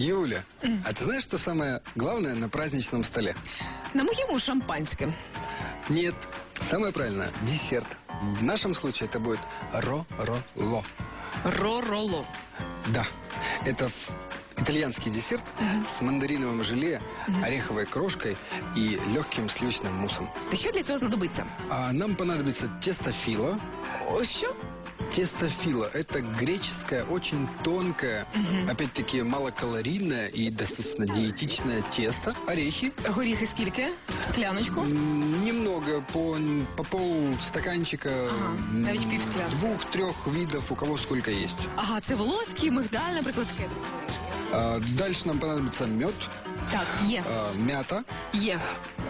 Юля, а ты знаешь, что самое главное на праздничном столе? На моєму шампанське. Нет, самое правильное – десерт. В нашем случае это будет ро-ро-ло. Ророло. Да, это итальянский десерт с мандариновым желе, ореховой крошкой и легким сливочным муссом. Що для цього знадобиться? А нам понадобится тесто фило. О, що? Тесто фило – это греческое, очень тонкое, опять-таки малокалорийное и достаточно диетичное тесто. Орехи, Горіхи скільки? Скляночку? М, Немного, по, по пол стаканчика. Ага, м, навіть півсклянки. Двух-трех видов, у кого сколько есть. Ага, це волоський, мигдаль, наприклад, таке. А, дальше нам понадобится мед, Так, є. а, мята, Є.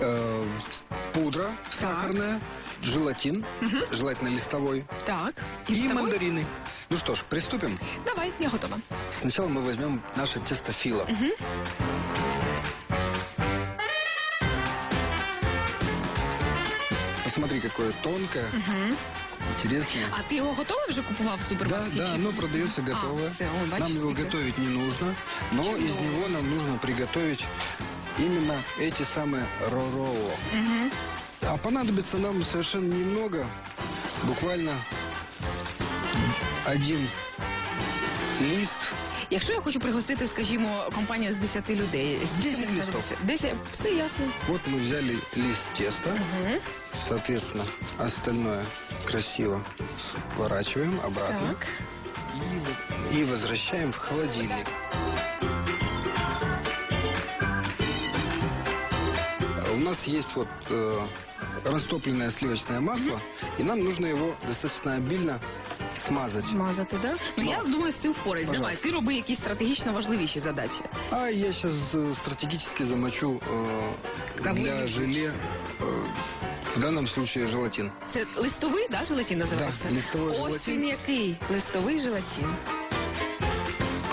э, с- пудра сахарная, желатин, желательно листовой, Так. и Листовой? мандарины. Ну что ж, приступим. Давай, я готова. Сначала мы возьмем наше тесто фило. Посмотри, какое тонкое, интересное. А ти його готовий вже купував в Да, супермаркеті? да, оно продается готовое. все, ой, бачишь, нам его сколько. готовить не нужно, но из него нам нужно приготовить именно эти самые роролло. А понадобится нам совершенно немного, буквально один лист. Якщо я хочу пригостити, скажімо, компанію з 10 людей, скільки 10 мені листов. знадобиться? 10, все ясно. Вот мы взяли лист теста, Мгм. соответственно, остальное красиво сворачиваем обратно Так. и, и возвращаем в холодильник. нас есть вот э, растопленное сливочное масло, и нам нужно его достаточно обильно смазать. Змазати, да? Ну, я думаю, з цим впораюсь. Давай, Пожалуйста. ти роби якісь стратегічно важливіші задачі. А я сейчас стратегически замочу э, Кого для нибудь? желе, э, в данном случае желатин. Це листовий, да, желатин називається? Да, листовий Ось желатин. він який. Листовий желатин.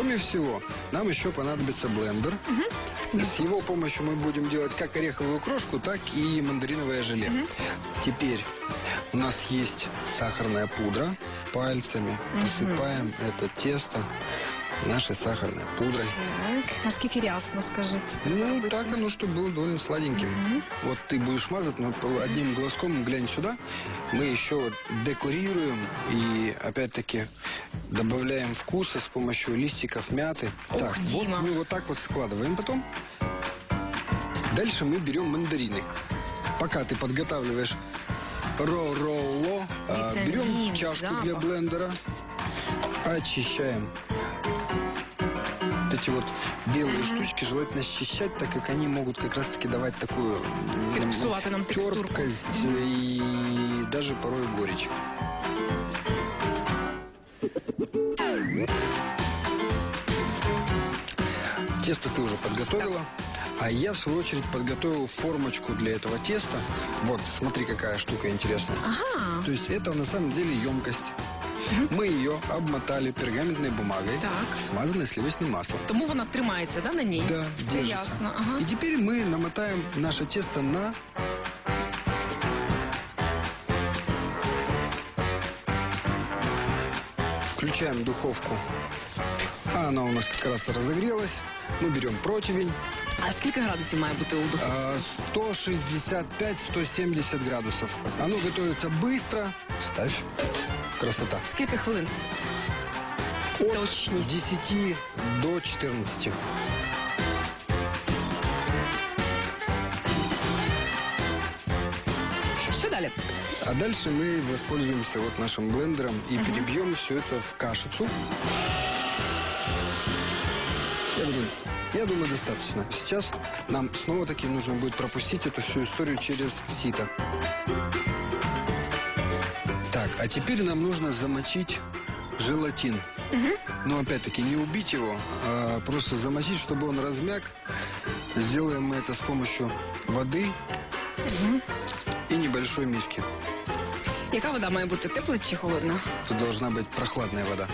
Кроме всего, нам еще понадобится блендер. С его помощью мы будем делать как ореховую крошку, так и мандариновое желе. Теперь у нас есть сахарная пудра. Пальцами посыпаем это тесто нашей сахарной пудрой. Так, наскільки рясно, скажи. Ну, так оно, чтобы было довольно сладеньким. Вот ты будешь мазать, но одним глазком глянь сюда. Мы еще вот декорируем и, опять-таки, добавляем вкуса с помощью листиков мяты. Ух, так, вот Дима. мы вот так вот складываем потом. Дальше мы берем мандарины. Пока ты подготавливаешь ро-ролло, а, берем чашку для запах. блендера, очищаем вот эти вот белые штучки желательно счищать, так как они могут как раз-таки давать такую нам терпкость и даже порой горечь. Тесто ты уже подготовила. А я, в свою очередь, подготовил формочку для этого теста. Вот, смотри, какая штука интересная. Ага. То есть это на самом деле емкость. Мы ее обмотали пергаментной бумагой, Так. смазанной сливочным маслом. Тому вона тримається, да, на ній? Да, Все держится. ясно. Ага. И теперь мы намотаем наше тесто на Включаем духовку. А она у нас как раз разогрелась. Мы берем противень. А скільки градусів має бути у духовці? а, 165-170 градусов. Оно готовится быстро. Ставь. Красота. Скільки хвилин? От Точність. 10 до 14. Що далі? А дальше мы воспользуемся вот нашим блендером и перебьем все это в кашицу. Я думаю, я думаю, достаточно. Сейчас нам снова-таки нужно будет пропустить эту всю историю через сито. А теперь нам нужно замочить желатин. Но опять-таки не убить его, а просто замочить, чтобы он размяк. Сделаем мы это с помощью воды и небольшой миски. Яка вода має бути? Тепла чи холодна? Тут должна быть прохладная вода.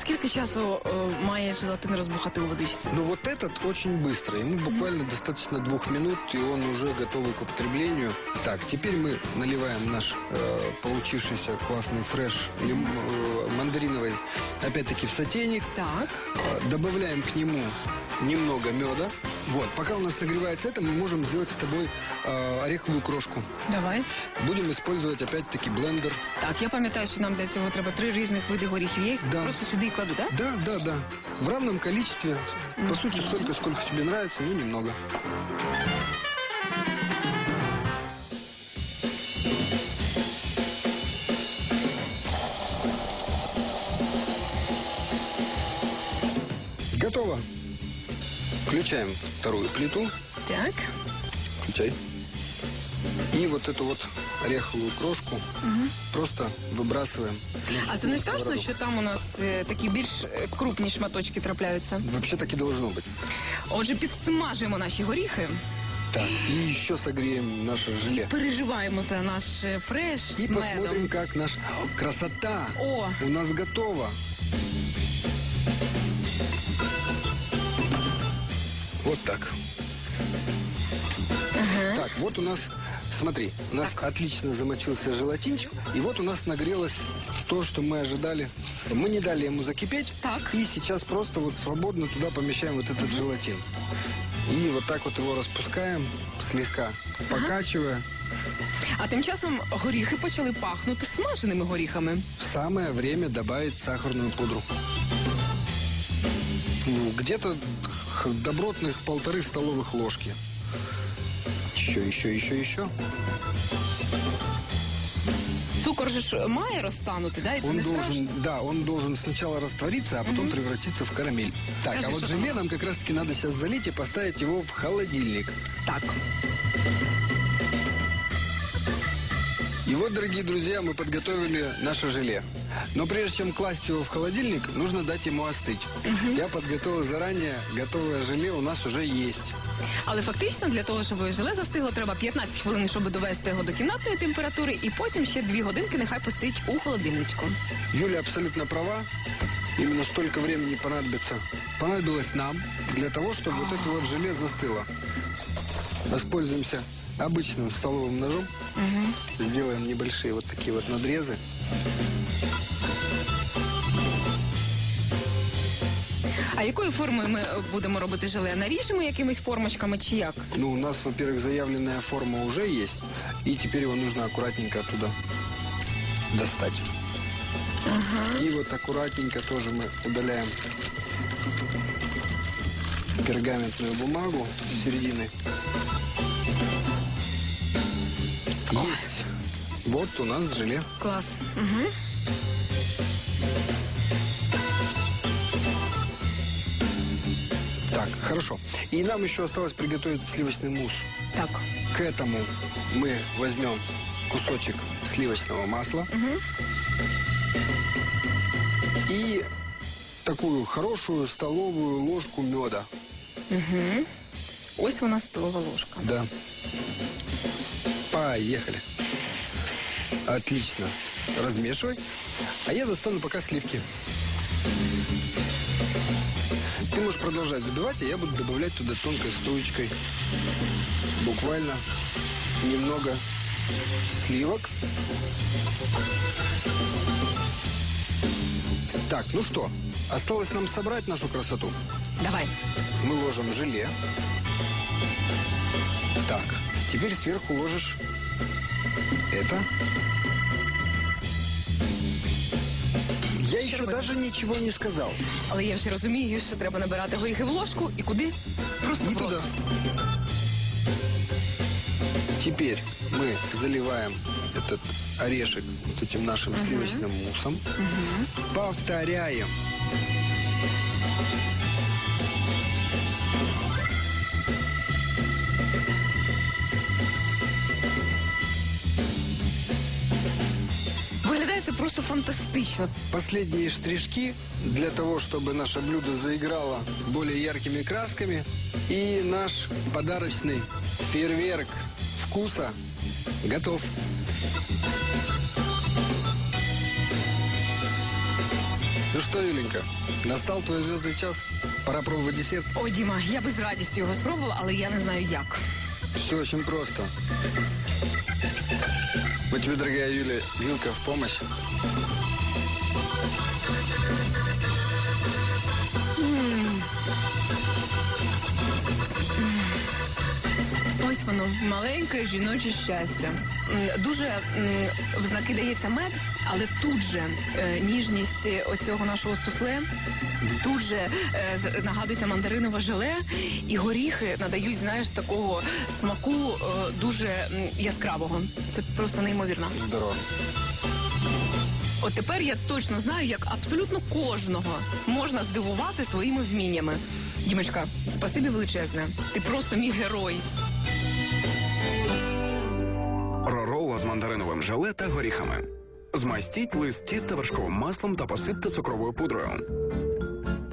Скільки часу е, має желатин розбухати у водичці? Но вот этот очень быстро. Ему буквально достаточно двух минут, и он уже готовый к употреблению. Так, теперь мы наливаем наш э, получившийся классный фреш лим- э, мандариновый, опять-таки в сотейник. Так. Э, Добавляем к нему немного меда. Вот, пока у нас нагревается это, мы можем сделать с тобой э, ореховую крошку. Давай. Будем использовать опять-таки блендер. Так, я пам'ятаю, що нам для цього треба три різних види горіхів. Я їх Да. просто сюди і кладу, так? Да, да, да. В равном количестве. По сути, столько, сколько тебе нравится, но немного. Готово. Включаем вторую плиту. Так. Включай. И вот эту вот ореховую крошку просто выбрасываем. на А це не сухую страшно, сковороду. що там у нас е, такі більш е, крупні шматочки трапляються? Вообще так и должно быть. Отже, підсмажуємо наші горіхи, Так, и еще согреем наше желе. переживаємо за наш е, фреш з И посмотрим, медом. как наш... Красота! О, У нас готово. Вот так. Так, вот у нас, смотри, у нас отлично замочился желатинчик, и вот у нас нагрелось то, что мы ожидали. Мы не дали ему закипеть, Так. и сейчас просто вот свободно туда помещаем вот этот желатин. И вот так вот его распускаем, слегка покачивая. а тим часом горіхи почали пахнути смаженими горіхами. Самое время добавить сахарную пудру. Ну, Где-то х- добротных полторы столовых ложки. Еще, еще, еще, еще. Цукор же ж має розтанути, да? І це Он не страшно. должен, да, он должен сначала раствориться, а потом превратиться в карамель. Так, Скажи, а вот что там? желе нам как раз-таки надо сейчас залить и поставить его в холодильник. Так. вот, дорогие друзья, мы подготовили наше желе. Но прежде чем класть его в холодильник, нужно дать ему остыть. Я подготовил заранее, готовое желе у нас уже есть. Але фактично для того, щоб желе застигло, треба 15 хвилин, щоб довести його до кімнатної температури, і потім ще 2 годинки нехай постоїть у холодильничку. Юля абсолютно права. Именно столько времени понадобится. Понадобилось нам для того, чтобы вот это вот желе застыло. Воспользуемся обычным столовым ножом. Сделаем небольшие вот такие вот надрезы. А якою формою ми будемо робити желе? Наріжемо якимись формочками чи як? Ну, у нас, во-первых, заявленная форма уже есть. И теперь его нужно аккуратненько оттуда достать. И вот аккуратненько тоже мы удаляем пергаментную бумагу с середины. Есть. Вот у нас желе. Клас. Угу. Так, хорошо. И нам еще осталось приготовить сливочный мусс. Так. К этому мы возьмем кусочек сливочного масла и такую хорошую столовую ложку меда. Угу. Ось вона столова ложка. Да. Поехали. Отлично. Размешивай. А я достану пока сливки. Ты можешь продолжать забивать, а я буду добавлять туда тонкой струечкой. Буквально немного сливок. Так, ну что, осталось нам собрать нашу красоту. Давай. Мы ложим желе. Так, теперь сверху ложишь это. Я еще робити? даже ничего не сказал. Але я вже розумію, що треба набирати горіхи в ложку і куди? Просто И в рот. туда. Теперь мы заливаем этот орешек вот этим нашим сливочным муссом. Повторяем. Фантастично. Последние штришки для того, чтобы наше блюдо заиграло более яркими красками. И наш подарочный фейерверк вкуса готов. Ну что, Юленька, настал твой звездный час. Пора пробовать десерт. Ой, Діма, я би з радістю його спробувала, але я не знаю як. Все очень просто. Мы тебе, дорогая Юля, вилка в помощь. Ось воно, маленьке жіноче щастя. Дуже в знаки дається мед, але тут же е, ніжність оцього нашого суфле, тут же е, нагадується мандаринове желе, і горіхи надають, знаєш, такого смаку е, дуже яскравого. Це просто неймовірно. Здорово. От тепер я точно знаю, як абсолютно кожного можна здивувати своїми вміннями. Дімочка, спасибі величезне. Ти просто мій герой. Роролло з мандариновим желе та горіхами. Змастіть лист тіста вершковим маслом та посипте цукровою пудрою.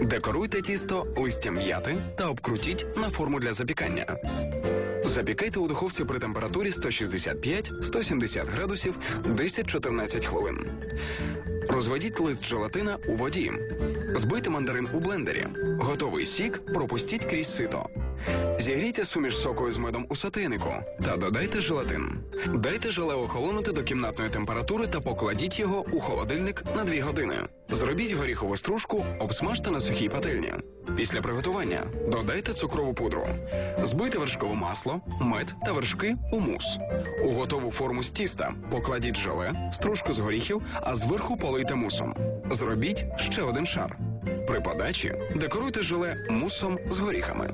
Декоруйте тісто листям м'яти та обкрутіть на форму для запікання. Запікайте у духовці при температурі 165-170 градусів 10-14 хвилин. Розведіть лист желатина у воді. Збийте мандарин у блендері. Готовий сік пропустіть крізь сито. Зігрійте суміш сокою з медом у сотейнику та додайте желатин. Дайте желе охолонути до кімнатної температури та покладіть його у холодильник на 2 години. Зробіть горіхову стружку, обсмажте на сухій пательні. Після приготування додайте цукрову пудру. Збийте вершкове масло, мед та вершки у мус. У готову форму з тіста покладіть желе, стружку з горіхів, а зверху полийте мусом. Зробіть ще один шар. При подачі декоруйте желе мусом з горіхами.